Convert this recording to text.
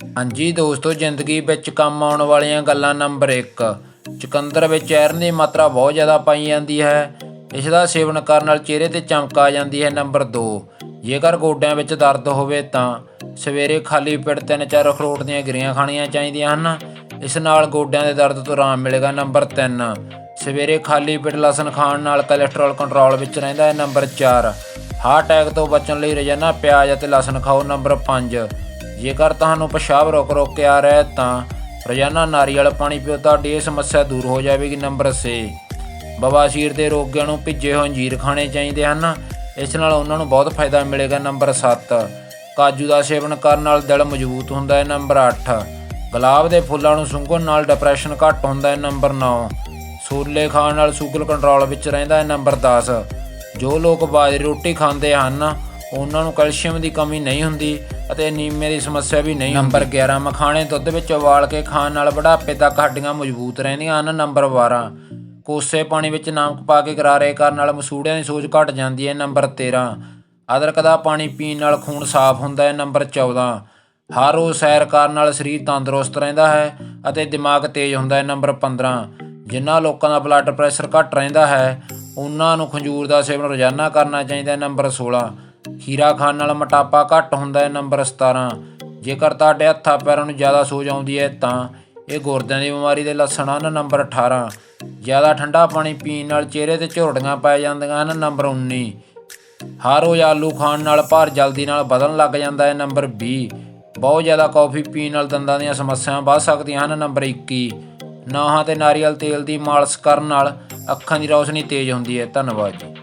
ਹਾਂਜੀ ਦੋਸਤੋ, ਜ਼ਿੰਦਗੀ ਵਿੱਚ ਕੰਮ ਆਉਣ ਵਾਲੀਆਂ ਗੱਲਾਂ ਨੰਬਰ 1 ਚੁਕੰਦਰ ਵਿੱਚ ਆਇਰਨ ਦੀ ਮਾਤਰਾ ਬਹੁਤ ਜ਼ਿਆਦਾ ਪਾਈ ਜਾਂਦੀ ਹੈ। ਇਸ ਦਾ ਸੇਵਨ ਕਰਨ ਨਾਲ ਚਿਹਰੇ ਤੇ ਚਮਕ ਆ ਜਾਂਦੀ ਹੈ ਨੰਬਰ 2 ਜੇਕਰ ਗੋਡਿਆਂ ਵਿੱਚ ਦਰਦ ਹੋਵੇ ਤਾਂ ਸਵੇਰੇ ਖਾਲੀ ਪੇਟ ਤਿੰਨ ਚਾਰ ਅਖਰੋਟ ਦੀਆਂ ਗਿਰੀਆਂ ਖਾਣੀਆਂ ਚਾਹੀਦੀਆਂ ਹਨ। ਇਸ ਨਾਲ ਗੋਡਿਆਂ ਦੇ ਦਰਦ ਤੋਂ ਆਰਾਮ ਮਿਲੇਗਾ ਨੰਬਰ 3 ਸਵੇਰੇ ਖਾਲੀ ਪੇਟ ਲਸਣ ਖਾਣ ਨਾਲ ਕੋਲੇਸਟ੍ਰੋਲ ਕੰਟਰੋਲ ਵਿੱਚ ਰਹਿੰਦਾ ਹੈ ਨੰਬਰ 4 ਹਾਰਟ ਅਟੈਕ ਤੋਂ ਬਚਣ ਲਈ ਰੋਜ਼ਾਨਾ ਪਿਆਜ਼ ਅਤੇ ਲਸਣ ਖਾਓ ਨੰਬਰ 5 ਜੇਕਰ ਤੁਹਾਨੂੰ ਪਿਸ਼ਾਬ ਰੁਕ ਰੁਕ ਕੇ ਆ ਰਿਹਾ ਹੈ ਤਾਂ ਰੋਜ਼ਾਨਾ ਨਾਰੀਅਲ ਪਾਣੀ ਪੀਓ, ਤੁਹਾਡੀ ਇਹ ਸਮੱਸਿਆ ਦੂਰ ਹੋ ਜਾਵੇਗੀ। ਨੰਬਰ 6 ਬਵਾਸੀਰ ਦੇ ਰੋਗੀਆਂ ਨੂੰ ਭਿੱਜੇ ਹੋਏ ਅੰਜੀਰ ਖਾਣੇ ਚਾਹੀਦੇ ਹਨ। ਇਸ ਨਾਲ ਉਹਨਾਂ ਨੂੰ ਬਹੁਤ ਫਾਇਦਾ ਮਿਲੇਗਾ। ਨੰਬਰ 7 ਕਾਜੂ ਦਾ ਸੇਵਨ ਕਰਨ ਨਾਲ ਦਿਲ ਮਜ਼ਬੂਤ ਹੁੰਦਾ ਹੈ। ਨੰਬਰ 8 ਗੁਲਾਬ ਦੇ ਫੁੱਲਾਂ ਨੂੰ ਸੁੰਘਣ ਨਾਲ ਡਿਪਰੈਸ਼ਨ ਘੱਟ ਹੁੰਦਾ ਹੈ। ਨੰਬਰ 9 ਸੂਰਲੇ ਖਾਣ ਨਾਲ ਸ਼ੂਗਰ ਕੰਟਰੋਲ ਵਿੱਚ ਰਹਿੰਦਾ ਹੈ। ਨੰਬਰ 10 ਜੋ ਲੋਕ ਬਾਜਰੀ ਰੋਟੀ ਖਾਂਦੇ ਹਨ, ਉਹਨਾਂ ਨੂੰ ਕੈਲਸ਼ੀਅਮ ਦੀ ਕਮੀ ਨਹੀਂ ਹੁੰਦੀ। ਅਤੇ ਨੀਮੇ ਦੀ ਸਮੱਸਿਆ ਵੀ ਨਹੀਂ ਨੰਬਰ 11 ਮਖਾਣੇ ਦੁੱਧ ਵਿੱਚ ਉਬਾਲ ਕੇ ਖਾਣ ਨਾਲ ਬੁਢਾਪੇ ਤੱਕ ਹੱਡੀਆਂ ਮਜ਼ਬੂਤ ਰਹਿੰਦੀਆਂ ਹਨ, ਨੰਬਰ 12 ਕੋਸੇ ਪਾਣੀ ਵਿੱਚ ਨਮਕ ਪਾ ਕੇ ਗਰਾਰੇ ਕਰਨ ਨਾਲ ਮਸੂੜਿਆਂ ਦੀ ਸੋਜ ਘਟ ਜਾਂਦੀ ਹੈ, ਨੰਬਰ 13 ਅਦਰਕ ਦਾ ਪਾਣੀ ਪੀਣ ਨਾਲ ਖੂਨ ਸਾਫ਼ ਹੁੰਦਾ ਹੈ, ਨੰਬਰ 14 ਹਰ ਰੋਜ਼ ਸੈਰ ਕਰਨ ਨਾਲ ਸਰੀਰ ਤੰਦਰੁਸਤ ਰਹਿੰਦਾ ਹੈ ਅਤੇ ਦਿਮਾਗ ਤੇਜ਼ ਹੁੰਦਾ ਹੈ, ਨੰਬਰ 15 ਜਿਨ੍ਹਾਂ ਲੋਕਾਂ ਦਾ ਬਲੱਡ ਪ੍ਰੈਸ਼ਰ ਘੱਟ ਰਹਿੰਦਾ ਹੈ, ਉਹਨਾਂ ਨੂੰ ਖੰਜੂਰ ਦਾ ਸੇਵਨ ਰੋਜ਼ਾਨਾ ਕਰਨਾ ਚਾਹੀਦਾ ਹੈ, ਨੰਬਰ 16 ਖੀਰਾ ਖਾਣ ਨਾਲ ਮੋਟਾਪਾ ਘੱਟ ਹੁੰਦਾ ਹੈ, ਨੰਬਰ 17 ਜੇਕਰ ਤੁਹਾਡੇ ਹੱਥਾਂ ਪੈਰਾਂ ਨੂੰ ਜ਼ਿਆਦਾ ਸੋਜ ਆਉਂਦੀ ਹੈ, ਤਾਂ ਇਹ ਗੁਰਦਿਆਂ ਦੀ ਬਿਮਾਰੀ ਦੇ ਲੱਛਣ ਹਨ, ਨੰਬਰ 18 ਜ਼ਿਆਦਾ ਠੰਡਾ ਪਾਣੀ ਪੀਣ ਨਾਲ ਚਿਹਰੇ ਤੇ ਝੁਰੜੀਆਂ ਪੈ ਜਾਂਦੀਆਂ ਹਨ, ਨੰਬਰ 19 ਹਰ ਰੋਜ਼ ਆਲੂ ਖਾਣ ਨਾਲ ਭਾਰ ਜਲਦੀ ਨਾਲ ਵਧਣ ਲੱਗ ਜਾਂਦਾ ਹੈ, ਨੰਬਰ 20 ਬਹੁਤ ਜ਼ਿਆਦਾ ਕੌਫੀ ਪੀਣ ਨਾਲ ਦੰਦਾਂ ਦੀਆਂ ਸਮੱਸਿਆਵਾਂ ਵੱਧ ਸਕਦੀਆਂ ਹਨ, ਨੰਬਰ 21 ਨਾਹਾਂ ਤੇ ਨਾਰੀਅਲ ਤੇਲ ਦੀ ਮਾਲਿਸ਼ ਕਰਨ ਨਾਲ ਅੱਖਾਂ ਦੀ ਰੌਸ਼ਨੀ ਤੇਜ਼ ਹੁੰਦੀ ਹੈ। ਧੰਨਵਾਦ ਜੀ।